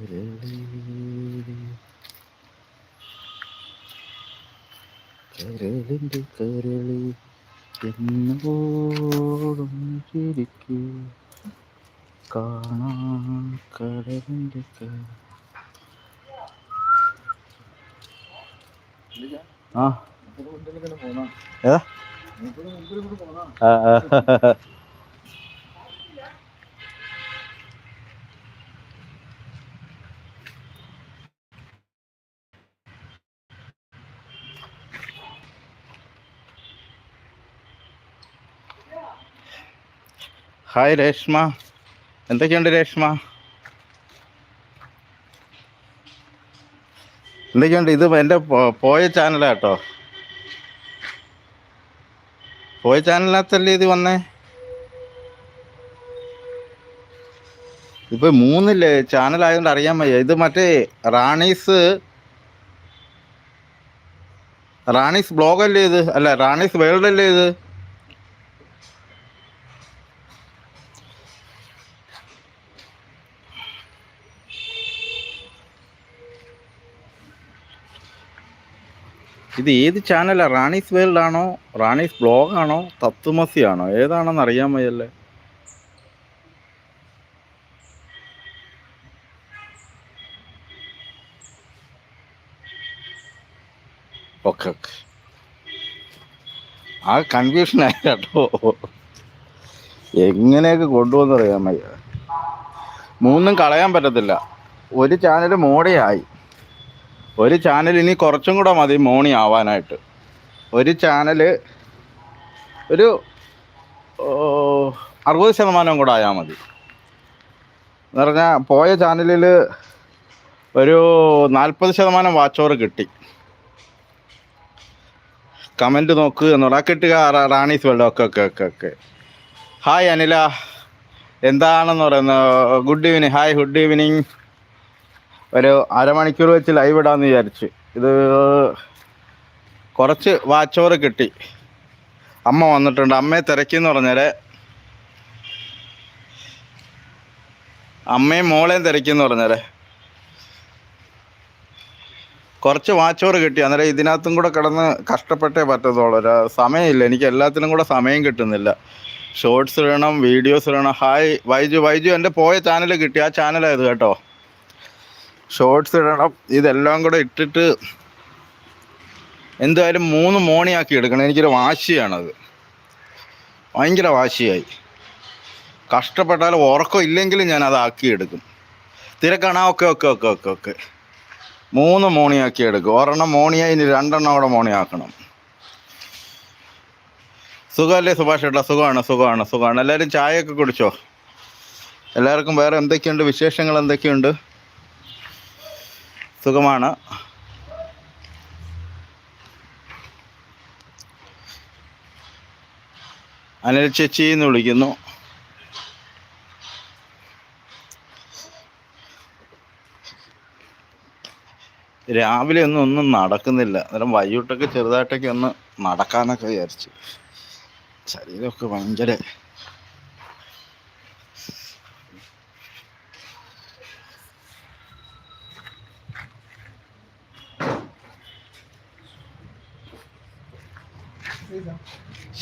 കരളി കരളിന്റെ കരളി എന്നോടും ചിരിക്കൂ. കാണാൻ കടലിന്റെ കരളി ആ. ഏതാ? ആ, ഹായ് രേഷ്മ. എന്തൊക്കെയുണ്ട് രേഷ്മ? എന്തൊക്കെയുണ്ട്? ഇത് എന്റെ പോയ പോയ ചാനലാട്ടോ പോയ ചാനലിനകത്തല്ലേ ഇത് വന്നേ? ഇപ്പൊ മൂന്നില്ലേ? ചാനലായതുകൊണ്ട് അറിയാൻ വയ്യ. ഇത് മറ്റേ റാണീസ് റാണീസ് ബ്ലോഗല്ലേ ഇത്? അല്ല റാണീസ് വേൾഡ് അല്ലേ ഇത്? ഇത് ഏത് ചാനലാണ് റാണീസ് വേൾഡ് ആണോ? റാണീസ് ബ്ലോഗ് ആണോ? തത്വമസി ആണോ? ഏതാണെന്ന് അറിയാൻ വയ്യല്ലേ ഓക്കെ ഓക്കെ. ആ കൺഫ്യൂഷൻ ആയി കേട്ടോ. എങ്ങനെയൊക്കെ കൊണ്ടുവന്ന് അറിയാൻ വയ്യ മൂന്നും കളയാൻ പറ്റത്തില്ല. ഒരു ചാനൽ മോടിയായി. ഒരു ചാനൽ ഇനി കുറച്ചും കൂടെ മതി മോണി ആവാനായിട്ട്. ഒരു ചാനൽ ഒരു അറുപത് ശതമാനം കൂടെ ആയാൽ മതി. എന്ന് പറഞ്ഞാൽ പോയ ചാനലിൽ ഒരു നാൽപ്പത് ശതമാനം വാച്ച് ഓവർ കിട്ടി. കമന്റ് നോക്ക് എന്നുള്ള കിട്ടുക റാണീസ് വേൾഡ് ഒക്കെ ഒക്കെ ഒക്കെ ഒക്കെ. ഹായ് അനില. എന്താണെന്ന് പറയുന്നത്? Good evening hi good evening ഒരു അരമണിക്കൂർ വെച്ച് ലൈവ് ഇടാമെന്ന് വിചാരിച്ച്. ഇത് കുറച്ച് വാച്ച് ഓവർ കിട്ടി. അമ്മ വന്നിട്ടുണ്ട്. അമ്മയെ തിരക്കിയെന്ന് പറഞ്ഞാൽ അമ്മയും മോളെയും തിരക്കിയെന്ന് പറഞ്ഞാൽ കുറച്ച് വാച്ച് ഓവർ കിട്ടി. അന്നേരം ഇതിനകത്തും കൂടെ കിടന്ന് കഷ്ടപ്പെട്ടേ പറ്റത്തുള്ളൂ. ഒരു സമയമില്ല. എനിക്ക് എല്ലാത്തിനും കൂടെ സമയം കിട്ടുന്നില്ല. ഷോർട്സ് ഇടണം വീഡിയോസ് ഇടണം. ഹായ് വൈജു വൈജു എന്റെ പോയ ചാനൽ കിട്ടി. ആ ചാനലായത് കേട്ടോ. ഷോർട്സ് ഇടണം. ഇതെല്ലാം കൂടെ ഇട്ടിട്ട് എന്തായാലും മൂന്ന് മോണിയാക്കി എടുക്കണം. എനിക്കൊരു വാശിയാണത്. ഭയങ്കര വാശിയായി. കഷ്ടപ്പെട്ടാൽ ഉറക്കം ഇല്ലെങ്കിലും ഞാൻ അത് ആക്കിയെടുക്കും തിരക്കാണ്. Okay okay okay okay okay. മൂന്ന് മോണിയാക്കി എടുക്കും. ഒരെണ്ണം മോണിയായി ഇനി രണ്ടെണ്ണം കൂടെ മോണിയാക്കണം. സുഖമല്ലേ സുഭാഷ് ഏട്ടാ? സുഖമാണ് സുഖമാണ് സുഖമാണ്. എല്ലാവരും ചായയൊക്കെ കുടിച്ചോ? എല്ലാവർക്കും വേറെ എന്തൊക്കെയുണ്ട്? വിശേഷങ്ങൾ എന്തൊക്കെയുണ്ട്? സുഖമാണ്. അനിൽ ചേച്ചി എന്ന് വിളിക്കുന്നു. രാവിലെ ഒന്നും ഒന്നും നടക്കുന്നില്ല. അന്നേരം വൈകിട്ടൊക്കെ ചെറുതായിട്ടൊക്കെ ഒന്ന് നടക്കാനൊക്കെ വിചാരിച്ചു. ശരീരമൊക്കെ ഭയങ്കര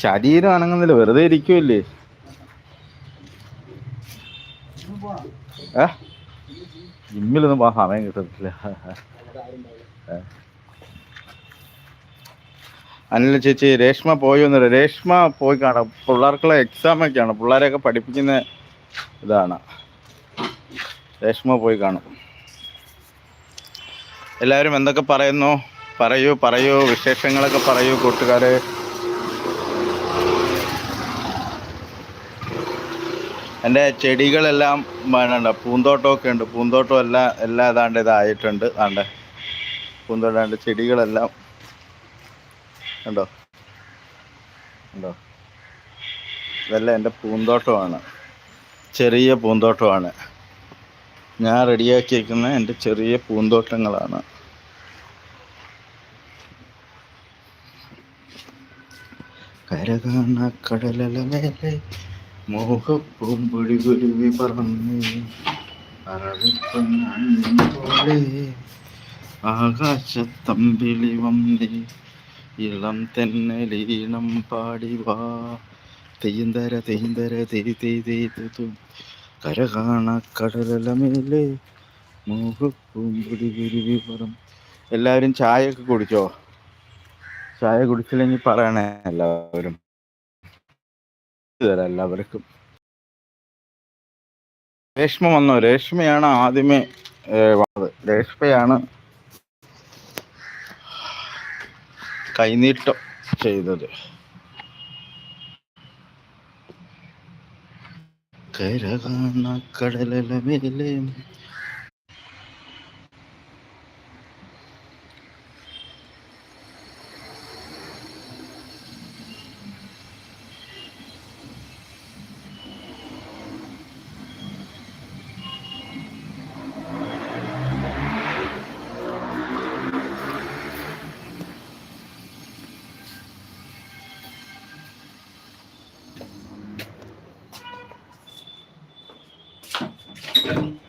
ശരീരം അനങ്ങുന്നില്ല വെറുതെ ഇരിക്കുമല്ലേ ഏ? ജിമ്മിലൊന്നും പോകാൻ സമയം കിട്ടത്തില്ല. അനില ചേച്ചി രേഷ്മ പോയി ഒന്നുമില്ല രേഷ്മ പോയി കാണാം. പിള്ളേർക്കുള്ള എക്സാം ഒക്കെയാണ്. പിള്ളേരെയൊക്കെ പഠിപ്പിക്കുന്ന ഇതാണ്. രേഷ്മ പോയി കാണും. എല്ലാവരും എന്തൊക്കെ പറയുന്നു? പറയൂ പറയൂ. വിശേഷങ്ങളൊക്കെ പറയൂ കൂട്ടുകാരെ. എന്റെ ചെടികളെല്ലാം വേണ്ട പൂന്തോട്ടമൊക്കെ ഉണ്ട്. പൂന്തോട്ടം എല്ലാം എല്ലാം ഏതാണ്ട് ഇതായിട്ടുണ്ട്. ആണ്ട്. പൂന്തോട്ടാണ്ട് ചെടികളെല്ലാം ഉണ്ടോ? ഉണ്ടോ? ഇതെല്ലാം എന്റെ പൂന്തോട്ടമാണ്. ചെറിയ പൂന്തോട്ടമാണ്. ഞാൻ റെഡിയാക്കിയിരിക്കുന്ന എന്റെ ചെറിയ പൂന്തോട്ടങ്ങളാണ്. കരകാണ കടലല മോഹപ്പൂമ്പൊടി കുരുവി പറന്ന് പോലെ ആകാശത്തമ്പിളി വന്നേ ഇളം തെന്നലീണം പാടിവാ. തെയ്യന്തര തെയ്യന്തര തെരി തെയ് തെയ്തു കര കാണ കടലമേലെ മോഹപ്പൂമ്പൊടി കുരുവി പറം എല്ലാവരും ചായയൊക്കെ കുടിച്ചോ? ചായ കുടിച്ചില്ലെങ്കിൽ പറയണേ എല്ലാവരും. തരാം എല്ലാവർക്കും. രേഷ്മ വന്നു രേഷ്മയാണ് ആദ്യമേ വന്നത്. രേഷ്മയാണ് കൈനീട്ടം ചെയ്തത്. കര കാണ കടലമേലെ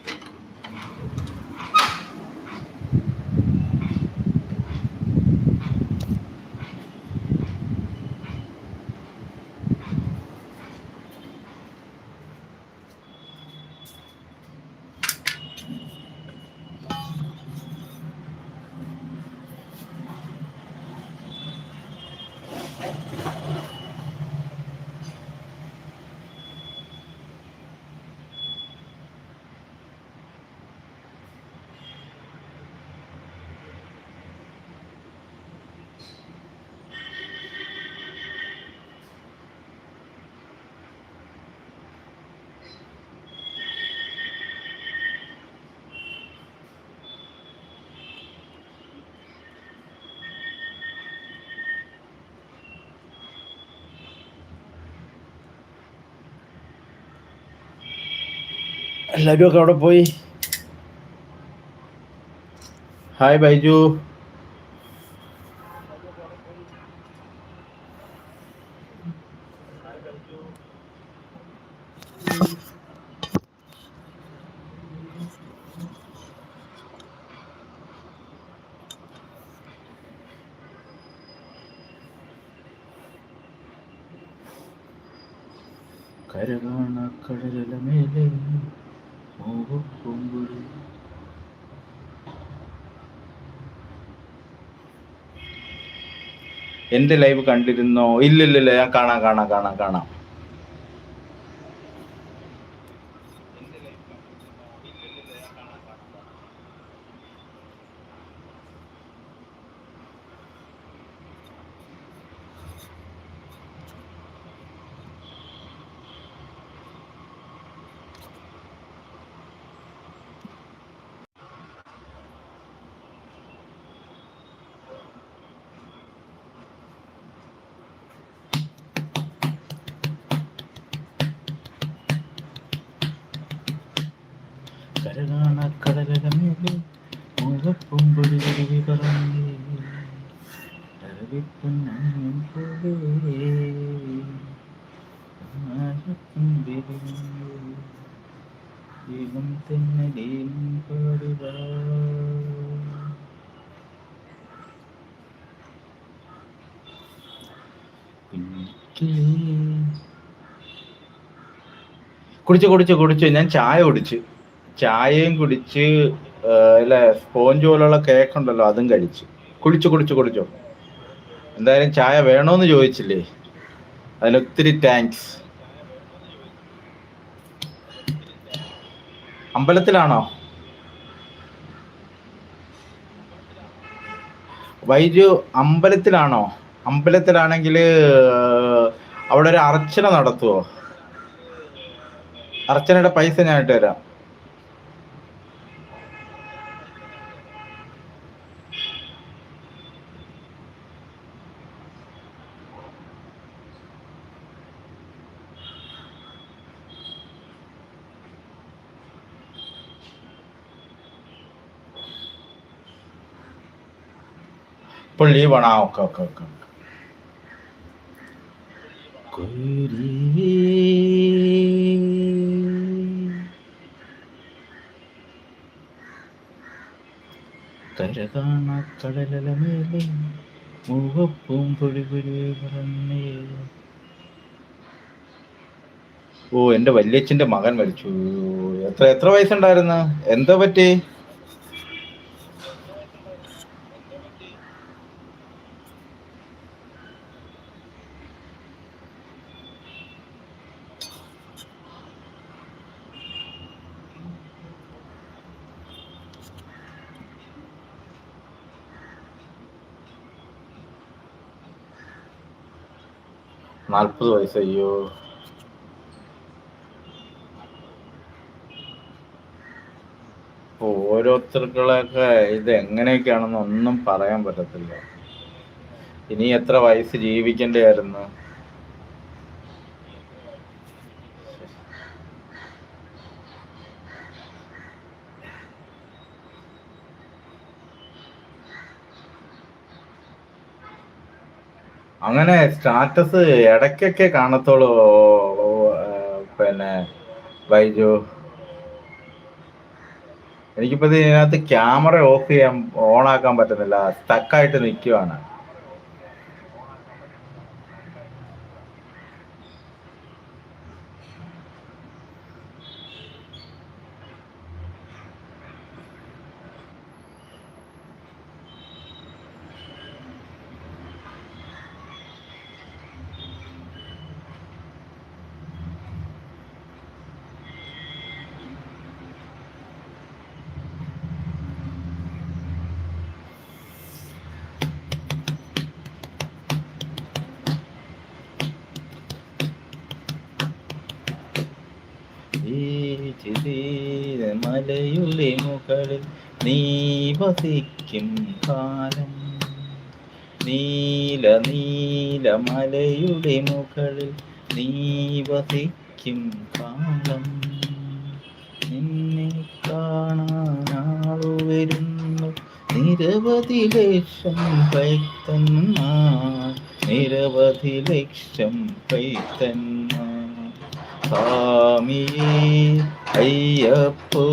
എല്ലാവരും ഒക്കെ അവിടെ പോയി. ഹായ് ബൈജു കരകാണ കടലമേലെ മോഹപ്പൂമ്പൊടി എന്റെ ലൈവ് കണ്ടിരുന്നോ? ഇല്ലില്ലില്ല ഞാൻ കാണാം കാണാം കാണാം കാണാം കരകാണ കടലമേലെ മോഹപ്പൂമ്പൊടി കുരുവി പറന്നേ ഇളം തെന്നലേൻ പാടുവാ കുടിച്ചു കുടിച്ചു കുടിച്ചു. ഞാൻ ചായ കുടിച്ചു. ചായയും കുടിച്ച് അല്ലെ സ്പോഞ്ച് പോലുള്ള കേക്ക് ഉണ്ടല്ലോ അതും കഴിച്ചു. കുടിച്ചു കുടിച്ചു കുടിച്ചു. എന്തായാലും ചായ വേണോന്ന് ചോദിച്ചില്ലേ? അതിലൊത്തിരി താങ്ക്സ് അമ്പലത്തിലാണോ? വൈദ്യു അമ്പലത്തിലാണോ? അമ്പലത്തിലാണെങ്കിൽ അവിടെ ഒരു അർച്ചന നടത്തുവോ? അർച്ചനയുടെ പൈസ ഞാൻ ഇട്ട് തരാം. ഇപ്പോൾ ലീവാണ് ആ ഓക്കെ ഓക്കെ ഓക്കെ കരകാണ കടലമേലെ മുഖപ്പും പൊടിപൊടി പറഞ്ഞേ ഓ എന്റെ വല്യച്ഛന്റെ മകൻ മരിച്ചു. എത്ര എത്ര വയസ്സുണ്ടായിരുന്നു? എന്താ പറ്റി? നാൽപ്പത് വയസ്സ് അയ്യോ ഓരോരുത്തർക്കളൊക്കെ ഇത് എങ്ങനെയൊക്കെയാണെന്ന് ഒന്നും പറയാൻ പറ്റത്തില്ല. ഇനി എത്ര വയസ്സ് ജീവിക്കേണ്ടതായിരുന്നു അങ്ങനെ സ്റ്റാറ്റസ് ഇടയ്ക്കൊക്കെ കാണത്തുള്ളൂ. പിന്നെ ബൈജു. എനിക്കിപ്പോ ഇത് ഇതിനകത്ത് ക്യാമറ ഓഫ് ചെയ്യാൻ ഓൺ ആക്കാൻ പറ്റുന്നില്ല. സ്റ്റക്കായിട്ട് നിൽക്കുവാണ് ഈ ചിതീര മലയുള്ളി മുകളിൽ നീ വസിക്കും കാലം. നീല നീല മലയുടെ മുകളിൽ നീ വസിക്കും കാലം. നിന്നെ കാണാനാളു വരുന്നു. നിരവധി ലക്ഷം പൈത്തന്മാർ നിരവധി ലക്ഷം പൈത്തന്മാർ സ്വാമിയേ അയ്യപ്പോ.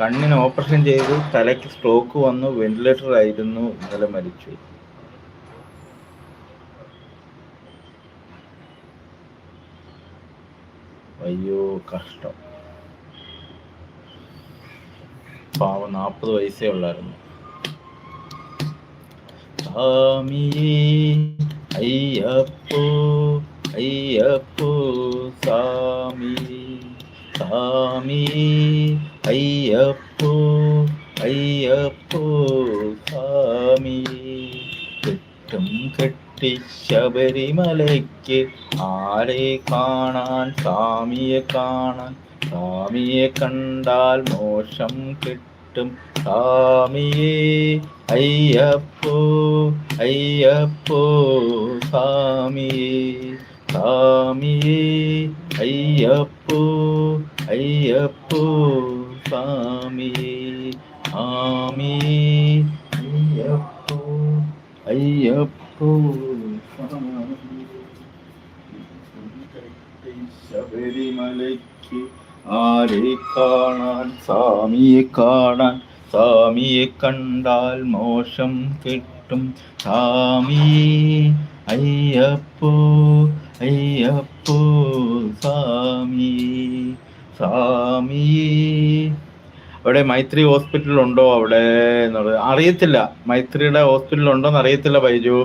കണ്ണിന് ഓപ്പറേഷൻ ചെയ്തു തലയ്ക്ക് സ്ട്രോക്ക് വന്നു വെന്റിലേറ്റർ ആയിരുന്നു ഇന്നലെ മരിച്ചു. അയ്യോ കഷ്ടം. പാവം നാൽപ്പത് വയസ്സേ ഉള്ളായിരുന്നു. സ്വാമിയേ അയ്യപ്പോ. അയ്യപ്പോ സ്വാമി സ്വാമി അയ്യപ്പോ അയ്യപ്പോ സ്വാമി കെട്ടും കെട്ടി ശബരിമലയ്ക്ക് ആരെ കാണാൻ സ്വാമിയെ കാണാൻ സ്വാമിയെ കണ്ടാൽ മോശം കിട്ടും സ്വാമിയേ അയ്യപ്പോ അയ്യപ്പോ സ്വാമിയേ സ്വാമിയേ അയ്യപ്പോ അയ്യപ്പോ സ്വാമിയേ ആമിയേ അയ്യപ്പോ അയ്യപ്പോ ശബരിമലയ്ക്ക് ആരെ കാണാൻ സ്വാമിയെ കാണാൻ സ്വാമിയെ കണ്ടാൽ മോശം കിട്ടും സ്വാമിയേ അയ്യപ്പോ അയ്യപ്പോ സ്വാമി സ്വാമി. അവിടെ മൈത്രി ഹോസ്പിറ്റൽ ഉണ്ടോ അവിടെ എന്നുള്ളത്? അറിയത്തില്ല. മൈത്രിയുടെ ഹോസ്പിറ്റൽ ഉണ്ടോന്ന് അറിയത്തില്ല ബൈജു.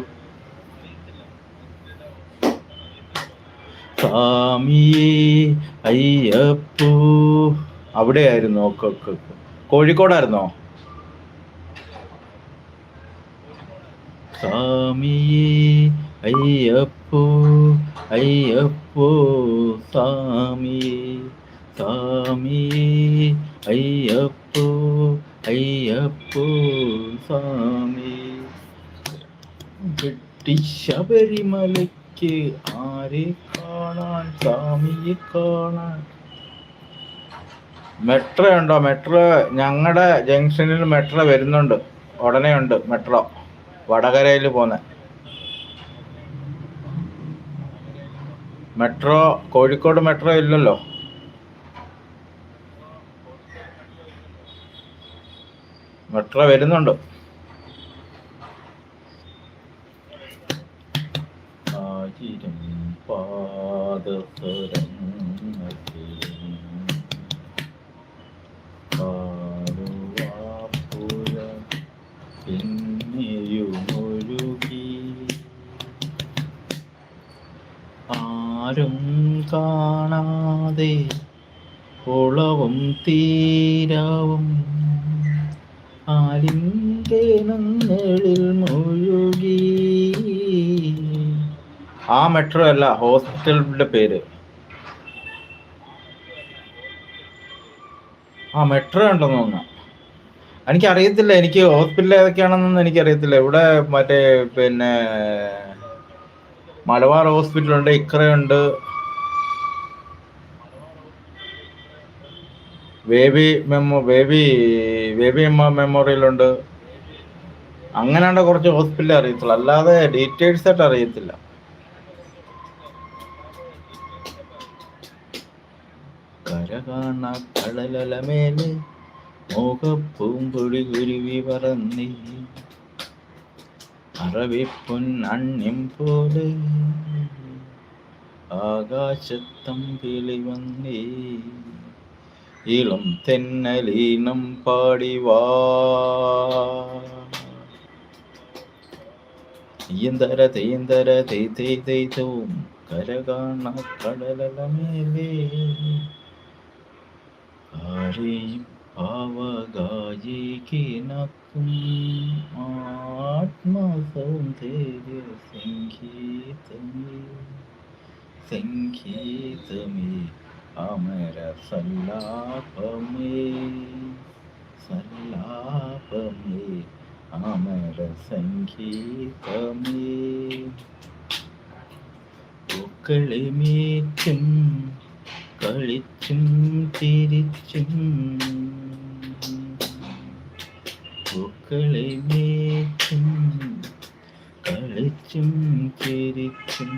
സ്വാമി അയ്യപ്പോ. അവിടെയായിരുന്നു. ഓക്കെ ഓക്കെ കോഴിക്കോടായിരുന്നോ? സ്വാമിയേ അയ്യപ്പോ അയ്യപ്പോ സ്വാമിയേ സ്വാമിയേ അയ്യപ്പോ അയ്യപ്പോ സ്വാമി വെട്ടി ശബരിമലയ്ക്ക് ആരെ കാണാൻ സ്വാമിയെ കാണാൻ? മെട്രോ ഉണ്ടോ? മെട്രോ ഞങ്ങളുടെ ജംഗ്ഷനിൽ മെട്രോ വരുന്നുണ്ട്. ഉടനെ ഉണ്ട് മെട്രോ. വടകരയിൽ പോന്നെ. മെട്രോ കോഴിക്കോട് മെട്രോ ഇല്ലല്ലോ. മെട്രോ വരുന്നുണ്ട്. ആയിരം കാണാതെ കുളവും തീരവും. ആലിംഗനങ്ങളിൽ മുഴുകി. ആ മെട്രോ അല്ല ഹോസ്പിറ്റലിന്റെ പേര്. ആ മെട്രോ ഉണ്ടെന്ന് തോന്നുന്നു. എനിക്കറിയത്തില്ല എനിക്ക് ഹോസ്പിറ്റൽ ഏതൊക്കെയാണെന്നൊന്നും എനിക്കറിയത്തില്ല. ഇവിടെ മറ്റേ പിന്നെ മലബാർ ഹോസ്പിറ്റലുണ്ട് ഇക്രയുണ്ട് ബേബി മെമ്മോ ബേബി ബേബി അമ്മ മെമ്മോറിയൽ ഉണ്ട് അങ്ങനെയുള്ള കുറച്ച് ഹോസ്പിറ്റൽ അറിയത്തുള്ളൂ. അല്ലാതെ ഡീറ്റെയിൽസ് ആയിട്ട് അറിയത്തില്ല. കര കാണ കടലമേൽ മോഹപ്പൂമ്പൊടി പോലെ വന്നേ ഇളം തെന്നലീനം പാടി വാ ഈന്തര തേന്തര തേ തേ തേതോം കര കാണ കടലമേലേ ആരെയും പാവഗായിക്കിനക്കും ആത്മസൗന്ദര്യ സംഗീതമേ സംഗീതമേ അമര സല്ലാപമേ സല്ലാപമേ അമര സംഗീതമേ പൂക്കളിമേറ്റും കളിച്ചും തിരിച്ചും പൂക്കളെ മേച്ചും കളിച്ചും തിരിച്ചും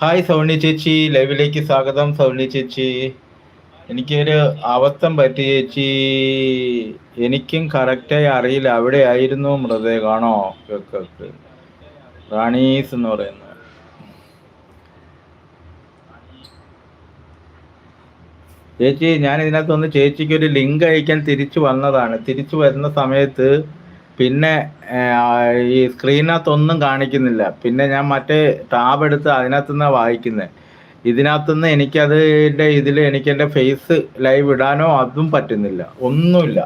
ഹായ് സൗണി ചേച്ചി ലൈവിലേക്ക് സ്വാഗതം സൗണി ചേച്ചി. എനിക്കൊരു അബദ്ധം പറ്റി ചേച്ചി. എനിക്കും കറക്റ്റായി അറിയില്ല. അവിടെ ആയിരുന്നു മൃതദേഹാണോ കാണോ റാണീസ് എന്ന് പറയുന്നത്. ചേച്ചി ഞാൻ ഇതിനകത്ത് ഒന്ന് ചേച്ചിക്ക് ഒരു ലിങ്ക് അയക്കാൻ തിരിച്ചു വന്നതാണ്. തിരിച്ചു വരുന്ന സമയത്ത് പിന്നെ ഈ സ്ക്രീനകത്തൊന്നും കാണിക്കുന്നില്ല. പിന്നെ ഞാൻ മറ്റേ ടാബ് എടുത്ത് അതിനകത്തുനിന്നാണ് വായിക്കുന്നത് ഇതിനകത്തുനിന്ന് എനിക്കതിന്റെ ഇതിൽ എനിക്ക് എന്റെ ഫേസ് ലൈവ് ഇടാനോ അതും പറ്റുന്നില്ല. ഒന്നുമില്ല.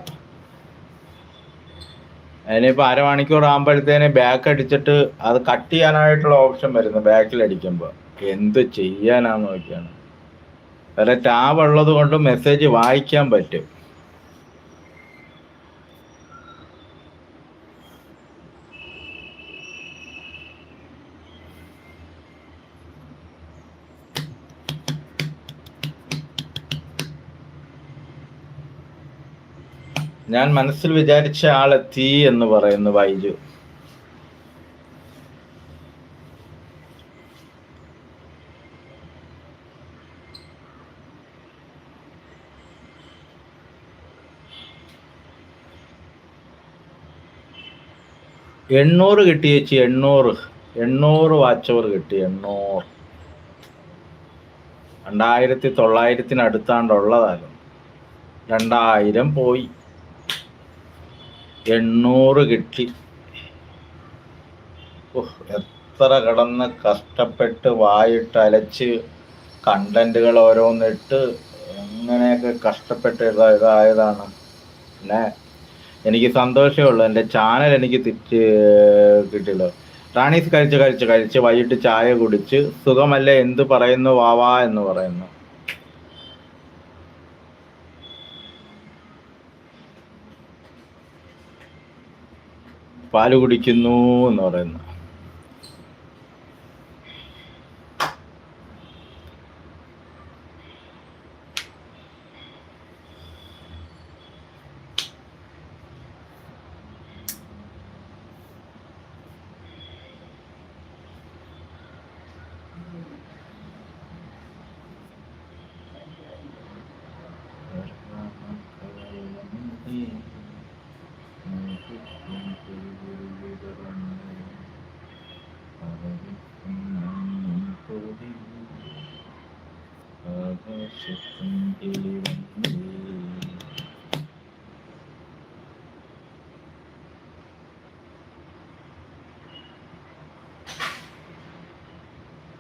അതിനിപ്പോൾ അരമണിക്കൂർ ആകുമ്പോഴത്തേന് ബാക്ക് അടിച്ചിട്ട് അത് കട്ട് ചെയ്യാനായിട്ടുള്ള ഓപ്ഷൻ വരുന്നു ബാക്കിൽ അടിക്കുമ്പോൾ എന്ത് ചെയ്യാനാന്ന് നോക്കിയാണ്. വേറെ ടാബ് ഉള്ളത് കൊണ്ട് മെസ്സേജ് വായിക്കാൻ പറ്റും. ഞാൻ മനസ്സിൽ വിചാരിച്ച ആളെത്തി എന്ന് പറയുന്നു ബൈജു എണ്ണൂറ് കിട്ടി ചേച്ചി എണ്ണൂറ്. എണ്ണൂറ് വാച്ച് ഓവർ കിട്ടി എണ്ണൂറ്. രണ്ടായിരത്തി തൊള്ളായിരത്തിനടുത്താണ്ടുള്ളതായിരുന്നു രണ്ടായിരം പോയി. എണ്ണൂറ് കിട്ടി. എത്ര കിടന്ന് കഷ്ടപ്പെട്ട് വായിട്ട് അലച്ച് കണ്ടന്റുകൾ ഓരോന്നിട്ട് അങ്ങനെയൊക്കെ കഷ്ടപ്പെട്ട് ഇതാ ഇതായതാണ്. പിന്നെ എനിക്ക് സന്തോഷമേ ഉള്ളൂ. എന്റെ ചാനൽ എനിക്ക് തിരിച്ച് കിട്ടിയല്ലോ. റാണീസ് കഴിച്ച് കഴിച്ച് കഴിച്ച് വൈകിട്ട് ചായ കുടിച്ച് സുഖമല്ലേ എന്ത് പറയുന്നു വാവാ എന്ന് പറയുന്നു. പാൽ കുടിക്കുന്നു എന്ന് പറയുന്നു.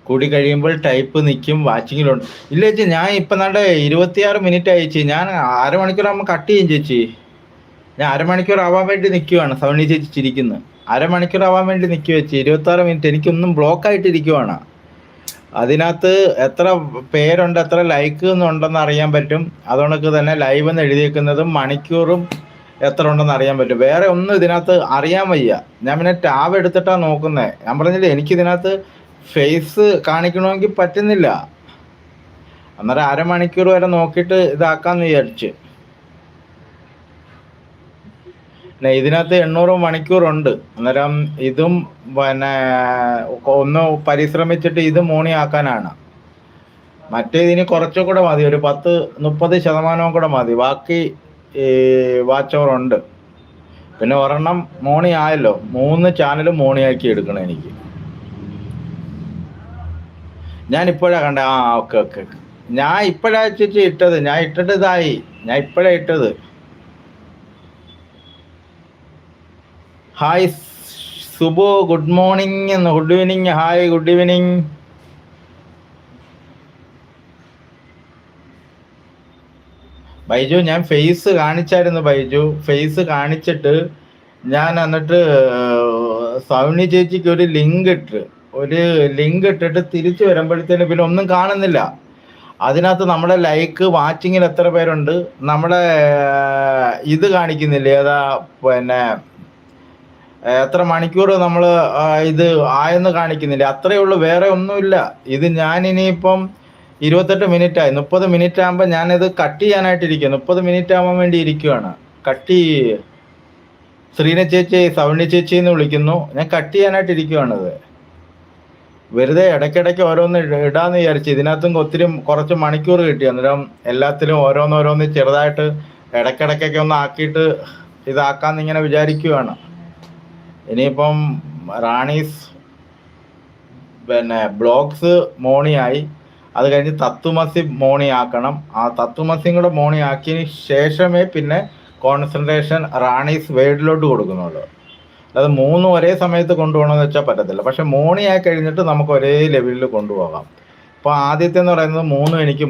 കൂടി കഴിയുമ്പോൾ ടൈപ്പ് നിൽക്കും വാച്ചിങ്ങിലുണ്ട് ഇല്ല ചേച്ചി ഞാൻ ഇപ്പം നല്ല ഇരുപത്തിയാറ് മിനിറ്റ് അയച്ചു ചേച്ചി. ഞാൻ അരമണിക്കൂറാകുമ്പോൾ കട്ട് ചെയ്യും ചേച്ചി. ഞാൻ അരമണിക്കൂർ ആവാൻ വേണ്ടി നിൽക്കുവാണ് സവണി ചേച്ചി ചിരിക്കുന്നത് അരമണിക്കൂർ ആവാൻ വേണ്ടി നിൽക്കുക ചേച്ചി. ഇരുപത്താറ് മിനിറ്റ് എനിക്കൊന്നും ബ്ലോക്കായിട്ട് ഇരിക്കുവാണ് അതിനകത്ത് എത്ര പേരുണ്ട് എത്ര ലൈക്ക് ഉണ്ടെന്ന് അറിയാൻ പറ്റും. അതുകൊണ്ടൊക്കെ തന്നെ ലൈവ് എന്ന് എഴുതിയേക്കുന്നതും മണിക്കൂറും എത്ര ഉണ്ടെന്ന് അറിയാൻ പറ്റും. വേറെ ഒന്നും ഇതിനകത്ത് അറിയാൻ വയ്യ. ഞാൻ പിന്നെ ടാബ് എടുത്തിട്ടാണ് നോക്കുന്നത് ഞാൻ പറഞ്ഞില്ലേ എനിക്ക് ഇതിനകത്ത് ഫേസ് കാണിക്കണമെങ്കിൽ പറ്റുന്നില്ല. അന്നേരം അരമണിക്കൂർ വരെ നോക്കിയിട്ട് ഇതാക്കാന്ന് വിചാരിച്ച്. പിന്നെ ഇതിനകത്ത് എണ്ണൂറ് മണിക്കൂറുണ്ട്. അന്നേരം ഇതും പിന്നെ ഒന്ന് പരിശ്രമിച്ചിട്ട് ഇത് മോണിയാക്കാനാണ്. മറ്റേതിന് കുറച്ചും കൂടെ മതി. ഒരു പത്ത് മുപ്പത് ശതമാനവും കൂടെ മതി. ബാക്കി വാച്ച് ഓവർ ഉണ്ട് പിന്നെ ഒരെണ്ണം മോണി ആയല്ലോ മൂന്ന് ചാനലും മോണിയാക്കി എടുക്കണം എനിക്ക്. ഞാൻ ഇപ്പോഴാ കണ്ട. ആ ഓക്കെ ഓക്കെ ഞാൻ ഇപ്പോഴാ ചേച്ചി ഇട്ടത്. ഞാൻ ഇട്ടിട്ട് ഇതായി. ഞാൻ ഇപ്പോഴാ ഇട്ടത്. Hi Subu good morning good evening hi good evening Baiju ഞാൻ ഫേസ് കാണിച്ചായിരുന്നു ബൈജു. ഫേസ് കാണിച്ചിട്ട് ഞാൻ എന്നിട്ട് സൗണി ചേച്ചിക്ക് ഒരു ലിങ്ക് ഇട്ട് ഒരു ലിങ്ക് ഇട്ടിട്ട് തിരിച്ചു വരുമ്പോഴത്തേന് പിന്നെ ഒന്നും കാണുന്നില്ല. അതിനകത്ത് നമ്മുടെ ലൈക്ക് വാച്ചിങ്ങിൽ എത്ര പേരുണ്ട്? നമ്മുടെ ഇത് കാണിക്കുന്നില്ലേ? ഏതാ പിന്നെ എത്ര മണിക്കൂർ നമ്മൾ ഇത് ആയെന്ന് കാണിക്കുന്നില്ല. അത്രയേ ഉള്ളൂ വേറെ ഒന്നുമില്ല. ഇത് ഞാൻ ഇനിയിപ്പം ഇരുപത്തെട്ട് മിനിറ്റ് ആയി മുപ്പത് മിനിറ്റ് ആകുമ്പോൾ ഞാനിത് കട്ട് ചെയ്യാനായിട്ടിരിക്കുക മുപ്പത് മിനിറ്റ് ആവാൻ വേണ്ടി ഇരിക്കുകയാണ് കട്ട് ശ്രീന ചേച്ചി സവണി ചേച്ചി എന്ന് വിളിക്കുന്നു. ഞാൻ കട്ട് ചെയ്യാനായിട്ട് ഇരിക്കുകയാണത് വെറുതെ ഇടയ്ക്കിടയ്ക്ക് ഓരോന്ന് ഇടാന്ന് വിചാരിച്ചു ഇതിനകത്തും ഒത്തിരി കുറച്ച് മണിക്കൂർ കിട്ടി. അന്നേരം എല്ലാത്തിലും ഓരോന്നോരോന്ന് ചെറുതായിട്ട് ഇടയ്ക്കിടയ്ക്കൊക്കെ ഒന്ന് ആക്കിയിട്ട് ഇതാക്കാന്ന് ഇങ്ങനെ വിചാരിക്കുവാണ്. ഇനിയിപ്പം റാണീസ് പിന്നെ ബ്ലോക്സ് മോണിയായി. അത് കഴിഞ്ഞ് തത്വമസി മോണി ആക്കണം ആ തത്തുമസിയും കൂടെ മോണി ആക്കിയതിന് ശേഷമേ പിന്നെ കോൺസെൻട്രേഷൻ റാണീസ് വേർഡിലോട്ട് കൊടുക്കുന്നുള്ളൂ. അത് മൂന്നും ഒരേ സമയത്ത് കൊണ്ടുപോകണമെന്ന് വെച്ചാൽ പറ്റത്തില്ല. പക്ഷെ മോണിയായി കഴിഞ്ഞിട്ട് നമുക്ക് ഒരേ ലെവലിൽ കൊണ്ടുപോകാം. അപ്പോൾ ആദ്യത്തെ എന്ന് പറയുന്നത് മൂന്നും എനിക്ക്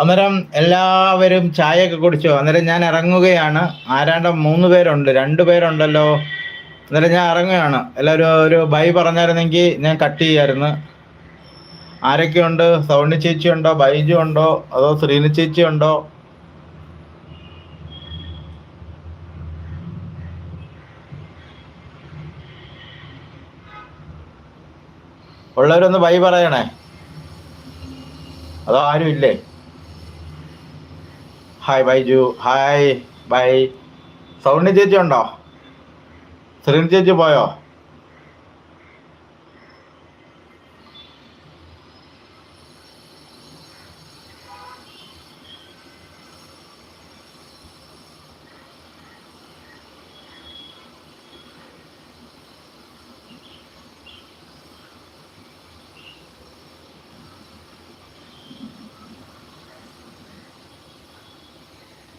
അന്നേരം എല്ലാവരും ചായയൊക്കെ കുടിച്ചോ? അന്നേരം ഞാൻ ഇറങ്ങുകയാണ്. ആരാണ്ട് മൂന്ന് പേരുണ്ട് രണ്ടു പേരുണ്ടല്ലോ. അന്നേരം ഞാൻ ഇറങ്ങുകയാണ്. എല്ലാവരും ഒരു ബൈ പറഞ്ഞായിരുന്നെങ്കിൽ ഞാൻ കട്ട് ചെയ്യായിരുന്നു. ആരൊക്കെയുണ്ട് സൗണ്ട് ചേച്ചി ഉണ്ടോ? ബൈജു ഉണ്ടോ? അതോ ശ്രീനി ചേച്ചി ഉണ്ടോ? ഉള്ളവരൊന്ന് ബൈ പറയണേ. അതോ ആരും ഇല്ലേ? Hi Baiju. Hi bye sound ചേച്ചി ഉണ്ടോ? ശ്രീനി ചേച്ചി പോയോ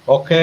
ഓക്കേ